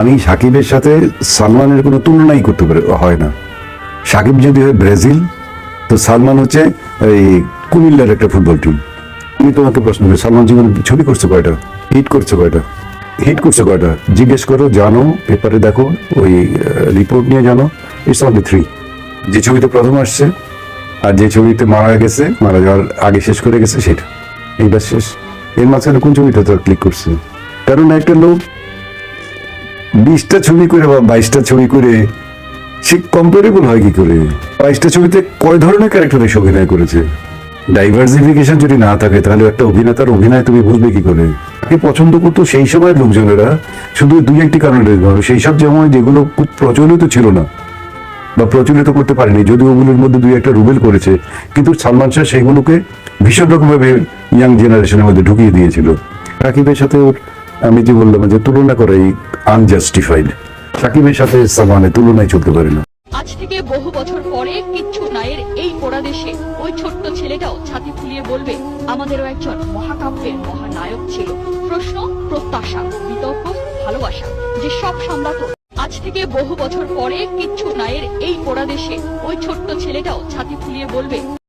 আমি সাকিবের সাথে সালমানের কোনো তুলনাই করতে পারে হয় না। সাকিব যদি হয় ব্রাজিল, তো সালমান হচ্ছে এই কুমিল্লার একটা ফুটবল টিম আমি তোমাকে প্রশ্ন করি, সালমান জীবন ছবি করছে কয়টা? হিট করছে কয়টা? হিট করছে কয়টা? জিজ্ঞেস করো, জানো, পেপারে দেখো, ওই রিপোর্ট নিয়ে জানো। ইটস অনলি থ্রি যে ছবিতে প্রথম আসছে আর যে ছবিতে মারা গেছে, মারা যাওয়ার আগে শেষ করে গেছে, সেটা। এইবার শেষ। এর মাঝখানে কোন ছবিটা তো ক্লিক করছে? কারণ একটা লোক বিশটা ছবি করে বা বাইশটা ছবি করে, সে কম্পারেবল হয় কি করে? বাইশটা ছবিতে কয় ধরনের ক্যারেক্টার এসে অভিনয় করেছে? ডাইভার্সিফিকেশন যদি না থাকে, তাহলে একটা অভিনেতার অভিনয় তুমি বুঝবে কি করে? তাকে পছন্দ করতো সেই সময়ের লোকজনেরা, শুধু দুই একটি কারণে সেই সব যেমন যেগুলো খুব প্রচলিত ছিল না, বা প্রচলিত করতে পারেনি, যদিও ওগুলোর মধ্যে দুই একটা রুবেল করেছে, কিন্তু সালমান শাহ সেইগুলোকে ভীষণ রকমভাবে ইয়াং জেনারেশনের মধ্যে ঢুকিয়ে দিয়েছিল। রাকিবের সাথে ওর আমি যে বললাম যে তুলনা করাই আনজাস্টিফাইড সাকিবের সাথে সালমানের তুলনায় চলতে পারে না। আজ থেকে বহু বছর পরে কিচ্ছু নায়ের এই পোড়া দেশে ওই ছোট্ট ছেলেটাও ছাতি ফুলিয়ে বলবে, আমাদেরও একজন মহাকাব্যের মহানায়ক ছিল। প্রশ্ন, প্রত্যাশা, বিতর্ক, ভালোবাসা, যে সব সামলাতো। আজ থেকে বহু বছর পরে কিচ্ছু নায়ের এই পোড়া দেশে ওই ছোট্ট ছেলেটাও ছাতি ফুলিয়ে বলবে